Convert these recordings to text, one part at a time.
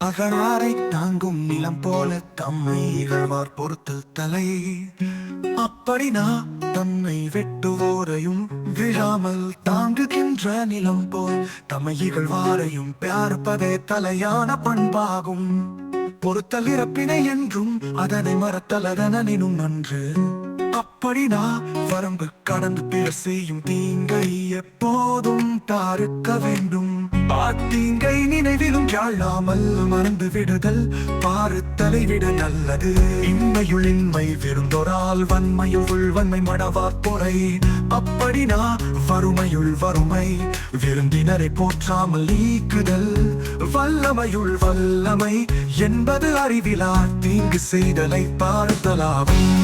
அகழாரை தாங்கும் நிலம் போல தம்மை இகழ்வார் பொறுத்து தலை. அப்படி நான் தன்னை வெட்டுவோரையும் விழாமல் தாங்குகின்ற நிலம் போல் தம்மை இகழ்வாரையும் பார்ப்பதே தலையான பண்பாகும். பொறுத்தல் இறப்பினை என்றும் அதனை மறத்தல் அதனினும் நன்று. அப்படி நான் வரம்பு கடந்து பேர் செய்யும் தீங்கை எப்போதும் தாருக்க வேண்டும். பார்த்தீங்க யாழாமல் மறந்து விடுதல். பாருத்தலை விட நல்லது. இன்மையுள் இன்மை விருந்தொரால் வன்மையுள் வன்மை மடவா பொறை. அப்படினா வறுமையுள் வறுமை. விருந்தினரை போற்றாமல் நீக்குதல். வல்லமையுள் வல்லமை என்பது அறிவிலா தீங்கு செய்தலை பார்த்தலாகும்.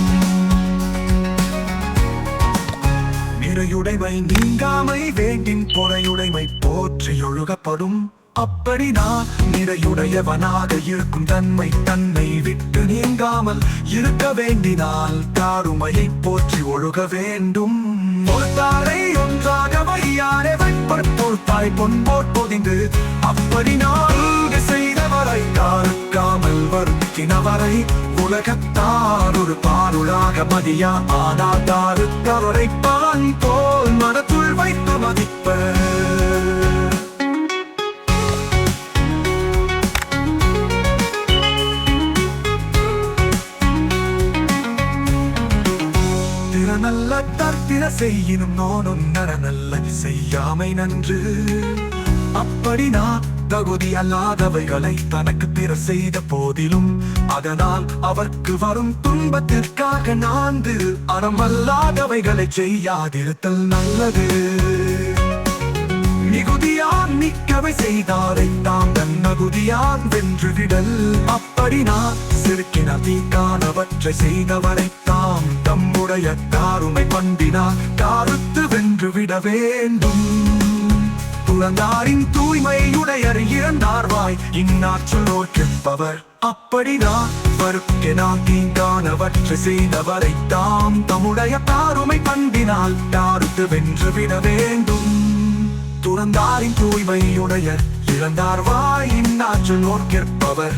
நிறையுடைமை நீங்காமை வேண்டின் பொறையுடைமை போற்றி ஒழுகப்படும். அப்படி நான் நிறையுடையவனாக இருக்கும் தன்மை தன்னை விட்டு நீங்காமல் இருக்க வேண்டினால் தாருமையை போற்றி ஒழுக வேண்டும். பொறுத்தாரை ஒன்றாக வையாரே வைப்பொருத்தாய் பொன்போர் பொதிந்து அப்படி நான் செய்தவரை தாருக்காமல் வருத்தினவரை உலகத்தார் ஒரு பாருளாக மதியா ஆனால் தாருத்தவரை பான் போல் மனத்துள் திறனல்ல தற்பிற செய்யினும் நோனும் நரநல்ல. செய்யாமை நன்று. அப்படி நான் தகுதி அல்லாதவைகளை தனக்கு பிற செய்த போதிலும் அதனால் அவர்க்கு வரும் துன்பத்திற்காக நான்கு அறமல்லாதவைகளை செய்யாதிருத்தல் நல்லது. மிகுதியான் நிக்கவை செய்தாரை தாம் நன்னகுதியான் வென்று விடல். அப்படி நான் சிறுக்கின தீக்கானவற்றை செய்தவரை நாம் தம்முடைய தாருமை பண்பினால் தாருத்து வென்று விட வேண்டும். துறந்தாரின் தூய்மையுடையர் இறந்தார்வாய் இந்நாற்றல் நோக்கிப்பவர் அப்படிதான் வருக்கெனா தீங்கானவற்றை செய்தவரை தாம் தம்முடைய தாருமை பண்பினால் தாருத்து வென்று விட வேண்டும். துறந்தாரின் தூய்மையுடையர் இறந்தார்வாய் வாயின் நோக்கிற்பவர்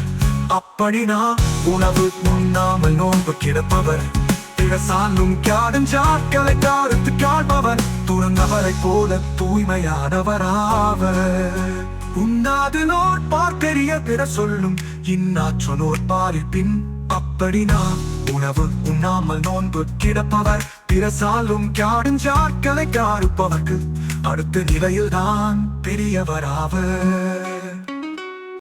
அப்படினா உணவு உண்ணாமல் நோன்பு கிடப்பவர். திறசாலும் காடும் சாட்களை காருத்து காண்பவர் துறந்தவரை போல தூய்மையானவராவர். உண்ணாது நோட்பார் பெரிய பிற சொல்லும். இந்நாற்று பின் அப்படி அப்படினா உணவு உண்ணாமல் நோன்பு கிடப்பவர். பிறசாலும் காடும் சாட்களை காருப்பவர்க்கு அடுத்த நிலையில்தான் பெரியவராவர்.